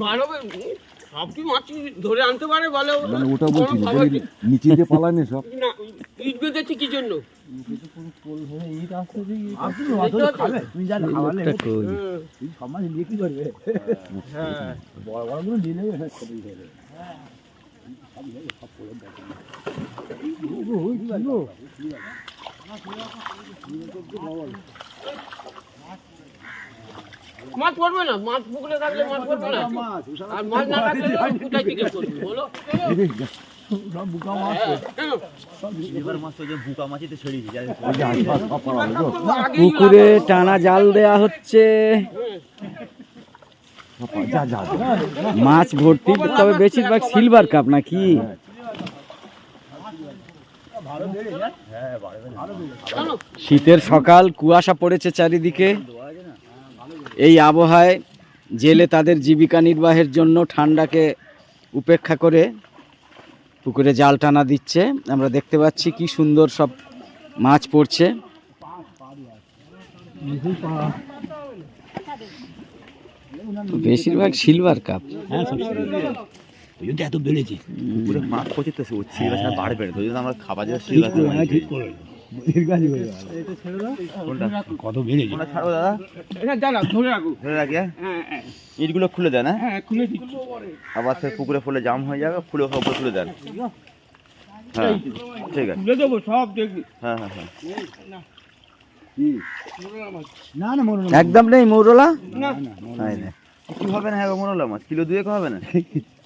মানবে সব মাছ ধরে আনতে পারে বলে মানে ওটা বলছি নিচে যে পালানে সব। ইট বেঁধেছে কি জন্য? তুমি মাছ পড়বে না, মাছ পুকুরে থাকলে মাছ পড়বে না। আর মাছ না থাকলে কোথায় থেকে বলো? পুকুরে টানা জাল দেয়া হচ্ছে। মাছ ভর্তি, তবে বেশিরভাগ সিলভার কাপ নাকি? শীতের সকাল, কুয়াশা পড়েছে চারিদিকে। এই আবহাওয়ায় জেলে তাদের জীবিকা নির্বাহের জন্য ঠান্ডাকে উপেক্ষা করে পুকুরে জাল টানা দিচ্ছে। আমরা দেখতে পাচ্ছি কি সুন্দর সব মাছ পড়ছে। বেশিরভাগ সিলভার কাপ হ্যাঁ এত বেড়েছে পুরো মাছ পচে তো বাড়বে না। আমরা খাবার হ্যাঁ হয়ে গেল। কোনটা? কত বেড়েছে ছাড়ো দাদা? ধরে রাখো। ধরে রাখি হ্যাঁ? ইটগুলো খুলে দেন হ্যাঁ? খুলে আবার সে পুকুরে ফুলে জাম হয়ে যাবে খুলে সব তুলে দেন। হ্যাঁ ঠিক আছে। খুলে দেবো সব দেখবি হ্যাঁ হ্যাঁ হ্যাঁ। না না একদম নেই মৌরলা না? তাই না কি হবে না হ্যাঁ মনে মাছ কিলো দুয়েক হবে না?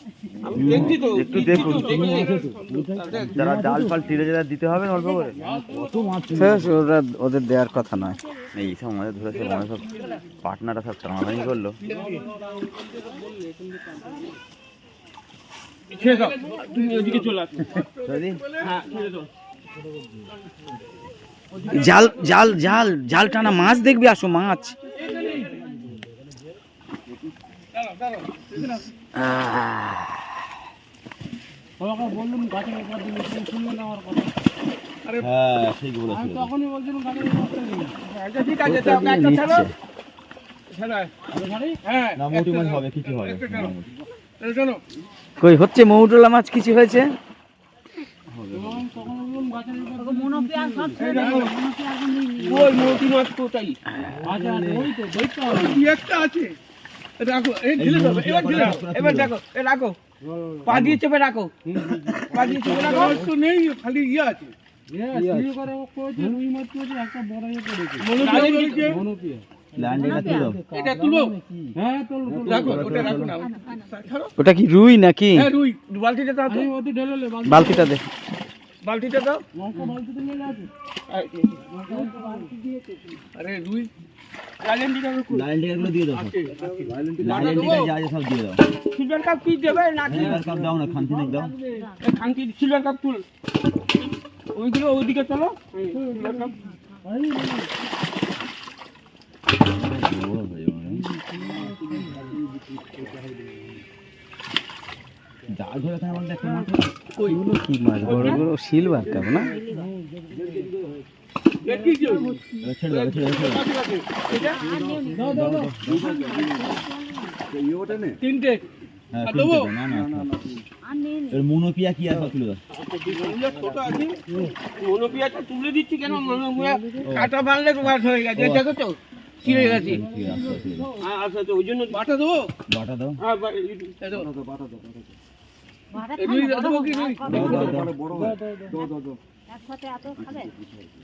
একটু দেখুন। যারা ডাল ফাল টিরে যারা দিতে হবে না অল্প করে? ওরা ওদের দেওয়ার কথা নয়। এই সব আমাদের ধরেছে মানে সব পার্টনাররা সব টানাটানি করল। ছেড়ে দাও। তুমি ওদিকে চলে আসো। যদি হ্যাঁ জাল জাল জাল জাল টানা মাছ দেখবি আসো মাছ। বাবাকে বললাম গাছের উপর দিলে তুমি শুনলে না আমার কথা। হ্যাঁ ঠিক বলেছিল আমি তখনই বলছিলাম গাছের উপর দিলে আচ্ছা ঠিক আছে দাও একটা ছাড়ো। ছাড়ো। হ্যাঁ না মোটি মাছ হবে কিছু হবে? একটা ছাড়ো। এটা শোনো কই হচ্ছে মৌরলা মাছ কিছু হয়েছে? তো রাখো এবার দেখো এ রাখো। পা দিয়ে চেপে রাখো পা দিয়ে চেপে রাখো তো নেই খালি ইয়ে আছে হ্যাঁ, ইয়ে হ্যাঁ, ওটা কি রুই নাকি হ্যাঁ বালতিটা দে বালতিটা দাও। লঙ্কা বালতিতে নিয়ে আছে। আরে রুই দিয়ে দাও সব। দিয়ে দাও। সিলভার কাপ কি দেবে না সিলভার কাপ দাও না খান্তি দাও। খানকি সিলভার কাপ তুল। ওইগুলো ওইদিকে চলো। Silver cup. জাল ধরে থাকে আমাদের এগুলো কি মাছ? বড় বড় সিলভার কাপ না। তিনটে। হ্যাঁ মনোপিয়া কি আছে তুলে ছোট আছে। মনোপিয়াটা তুলে দিচ্ছি কেন? মনোপিয়া কাটা বানলে বাট হয়ে গেছে। দেখো তো? ছিঁড়ে গেছে। ঠিক আচ্ছা, হ্যাঁ আচ্ছা ওই জন্য বাটা দেবো? বাটা দাও। হ্যাঁ দাও। দেবো দাও।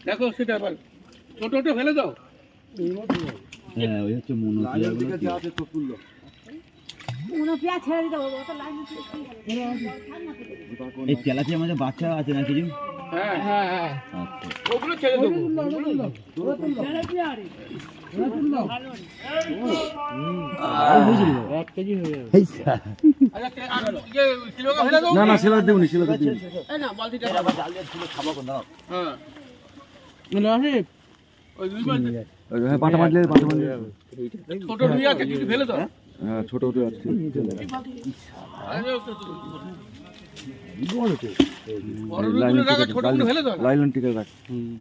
দেখো সেটা আবার। ছোট ছোট ফেলে দাও। হ্যাঁ ওই হচ্ছে গুলো কি? এই তেলাপিয়া মাঝে বাচ্চা আছে না কিছু হ্যাঁ হ্যাঁ হ্যাঁ ওগুলো ছেড়ে দেবো না না সিলার দেবনি সিলার দেবনি পাটা মারলে পাটা মারলে ছোট কিছু ফেলে দাও ছোট ছোট আছে। আরে ওটা তো- বড় তো বড় রুইগুলো রাখো ছোটগুলো ফেলে দাও। লাইলন টিকে রাখ।